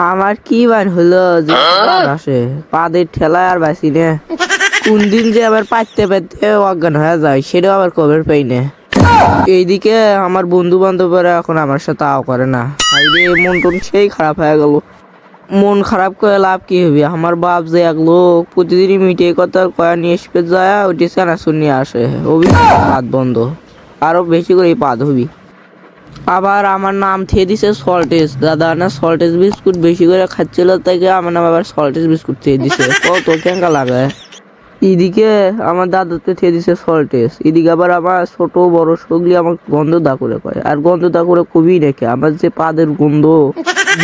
আমার কি বার হলো যে বান আসে? পাদের ঠেলায় আর বাঁচি নে। কোন দিন যে আবার পাইতে পাইতে অজ্ঞান হয়ে যায় সেটাও আবার খবর পাই না। এইদিকে আমার বন্ধু বান্ধবরা এখন আমার সাথে আও করে না। আইরে মন টন সেই খারাপ হয়ে গেল। মন খারাপ করে লাভ কি হবে আমার বাপ যে এক লোক প্রতিদিনই মিটে কথা কয়া নিয়ে এসে যায় ওটি চানাচুর নিয়ে আসে। অভি পাত বন্ধ। আরও বেশি করে পাত হবি। আবার আমার নাম থেকে দিছে সল্টেজ। দাদা না সল্টেজ বিস্কুট বেশি করে খাচ্ছিল, তাকে আমার নাম আবার সল্টেজ বিস্কুট থেকে দিছে। কত কেঙ্কা লাগে। এদিকে আমার দাদাতে থেকে দিছে সল্টেজ। এদিকে আবার আমার ছোট, বড় সগলি আমার গন্ধ দা করে কয়। আর গন্ধ দা করে কবি রেখে আমার যে পাদের গন্ধ,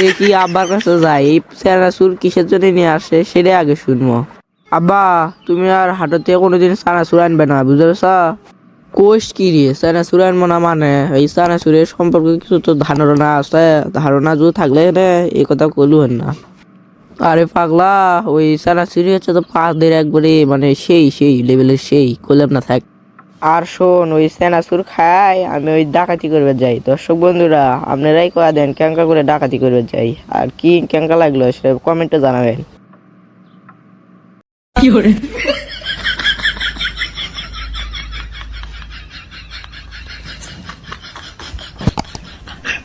দেখি আব্বার কাছে যাই। এই চানাচুর কিসের জন্য নিয়ে আসে, সেটাই আগে শুনব। আব্বা, তুমি আর থেকে কোনোদিন চানাচুর আনবে না বুঝেছ কোষ কি রে? চানাচুর আনব না মানে। এই চানাচুরের সম্পর্কে কিছু তো ধারণা আছে। ধারণা যদি থাকলে এই কথা কলু হন না। আরে পাগলা, ওই চানাচুরি হচ্ছে তো পাদের একবারে মানে সেই সেই, লেভেলের সেই, কইলাম না থাক। আর শোন, ওই চানাচুর খাই আমি ওই ডাকাতি করবে যাই। দর্শক বন্ধুরা, আপনারাই কয়া দেন ক্যাঙ্কা করে ডাকাতি করবে যাই। আর কি ক্যাঙ্কা লাগল, সেটা কমেন্টে জানাবেন।